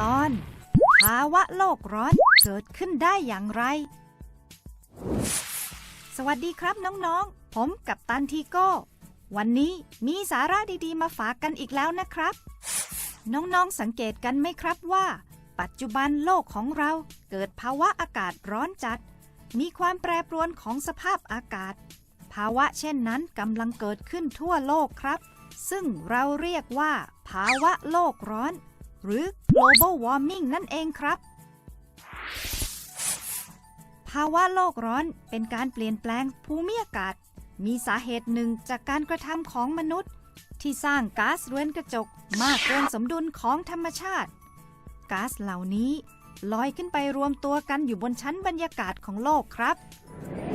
ตอน ภาวะโลกร้อนเกิดขึ้นได้อย่างไร สวัสดีครับน้องๆ ผมกับตันทีโก้ วันนี้มีสาระดีๆ มาฝากกันอีกแล้วนะครับ น้องๆสังเกตกันไหมครับว่า ปัจจุบันโลกของเราเกิดภาวะอากาศร้อนจัด มีความแปรปรวนของสภาพอากาศ ภาวะเช่นนั้นกำลังเกิดขึ้นทั่วโลกครับซึ่งเราเรียกว่า ภาวะโลกร้อน หรือ global warming นั่นเองครับ ภาวะโลกร้อนเป็นการเปลี่ยนแปลงภูมิอากาศ มีสาเหตุหนึ่งจากการกระทำของมนุษย์ ที่สร้างก๊าซเรือนกระจกมากเกินสมดุลของธรรมชาติก๊าซเหล่านี้ลอยขึ้นไปรวมตัวกันอยู่บนชั้นบรรยากาศของโลกครับ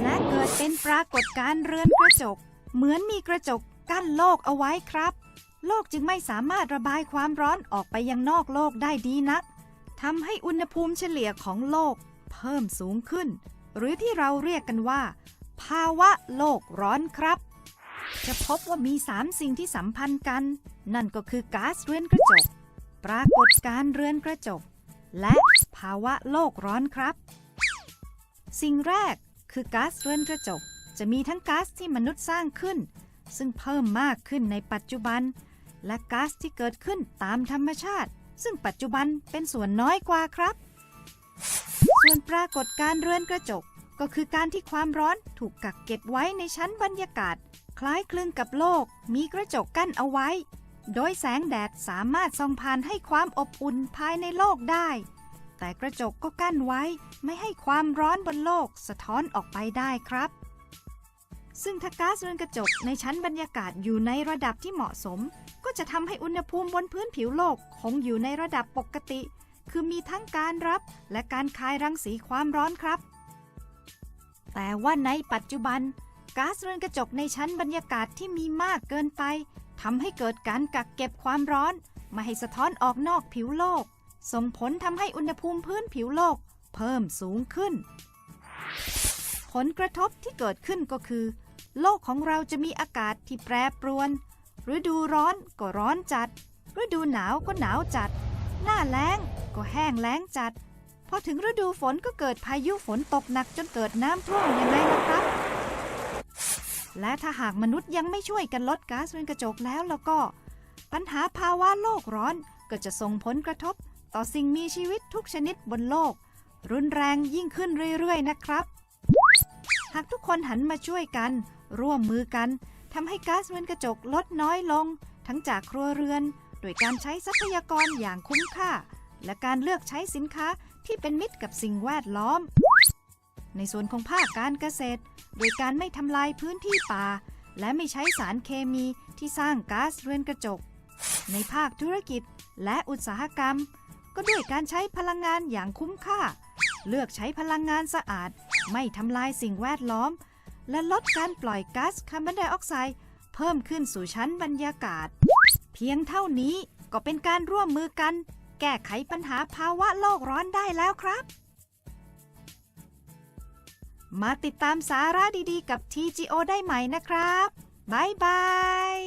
และเกิดเป็นปรากฏการณ์เรือนกระจก เหมือนมีกระจกกั้นโลกเอาไว้ครับ โลกจึงไม่สามารถระบายความร้อนออกไปยังนอกโลกได้ดีนักทำให้อุณหภูมิเฉลี่ยของโลกเพิ่มสูงขึ้น หรือที่เราเรียกกันว่า ภาวะโลกร้อนครับ จะพบว่ามี 3 สิ่งที่สัมพันธ์กัน นั่นก็คือก๊าซเรือนกระจก ปรากฏการณ์เรือนกระจก และภาวะโลกร้อนครับ สิ่งแรกคือก๊าซเรือนกระจก จะมีทั้งก๊าซที่มนุษย์สร้างขึ้น ซึ่งเพิ่มมากขึ้นในปัจจุบัน และก๊าซที่เกิดขึ้นตามธรรมชาติ ซึ่งปัจจุบันเป็นส่วนน้อยกว่าครับ ส่วนปรากฏการณ์เรือนกระจก ก็คือการที่ความร้อนถูกกักเก็บไว้ในชั้นบรรยากาศ คล้ายคลึงกับโลก มีกระจกกั้นเอาไว้ โดยแสงแดดสามารถส่องผ่านให้ความอบอุ่นภายในโลกได้ แต่กระจกก็กั้นไว้ ไม่ให้ความร้อนบนโลกสะท้อนออกไปได้ครับซึ่งถ้าก๊าซเรือนกระจกในชั้นบรรยากาศอยู่ในระดับที่เหมาะสม จะทำให้อุณหภูมิบนพื้นผิวโลกคงอยู่ในระดับปกติ คือมีทั้งการรับและการคายรังสีความร้อนครับ แต่ว่าในปัจจุบันก๊าซเรือนกระจกในชั้นบรรยากาศที่มีมากเกินไปทำให้เกิดการกักเก็บความร้อนไม่ให้สะท้อนออกนอกผิวโลก ส่งผลทำให้อุณหภูมิพื้นผิวโลก เพิ่มสูงขึ้น ผลกระทบที่เกิดขึ้นก็คือ โลกของเราจะมีอากาศที่แปรปรวน ฤดูร้อนก็ร้อนจัด ฤดูหนาวก็หนาวจัด หน้าแล้งก็แห้งแล้งจัด พอถึงฤดูฝนก็เกิดพายุฝนตกหนักจนเกิดน้ำท่วมยังไงล่ะครับ และถ้าหากมนุษย์ยังไม่ช่วยกันลดก๊าซเรือนกระจกแล้วแล้วก็ ปัญหาภาวะโลกร้อนก็จะส่งผลกระทบ ต่อสิ่งมีชีวิตทุกชนิดบนโลก รุนแรงยิ่งขึ้นเรื่อยๆนะครับ หากทุกคนหันมาช่วยกัน ร่วมมือกัน ทำให้ก๊าซเรือนกระจกลดน้อยลง ทั้งจากครัวเรือน โดยการใช้ทรัพยากรอย่างคุ้มค่า และการเลือกใช้สินค้าที่เป็นมิตรกับสิ่งแวดล้อม ในส่วนของภาคการเกษตร โดยการไม่ทำลายพื้นที่ป่า และไม่ใช้สารเคมีที่สร้างก๊าซเรือนกระจก ในภาคธุรกิจและอุตสาหกรรม ก็ด้วยการใช้พลังงานอย่างคุ้มค่า เลือกใช้พลังงานสะอาด ไม่ทำลายสิ่งแวดล้อม และลดการปล่อยก๊าซคาร์บอนไดออกไซด์เพิ่มขึ้นสู่ชั้นบรรยากาศ เพียงเท่านี้ก็เป็นการร่วมมือกัน แก้ไขปัญหาภาวะโลกร้อนได้แล้วครับ มาติดตามสาระดีๆ กับ TGO ได้ใหม่นะครับ บ๊ายบาย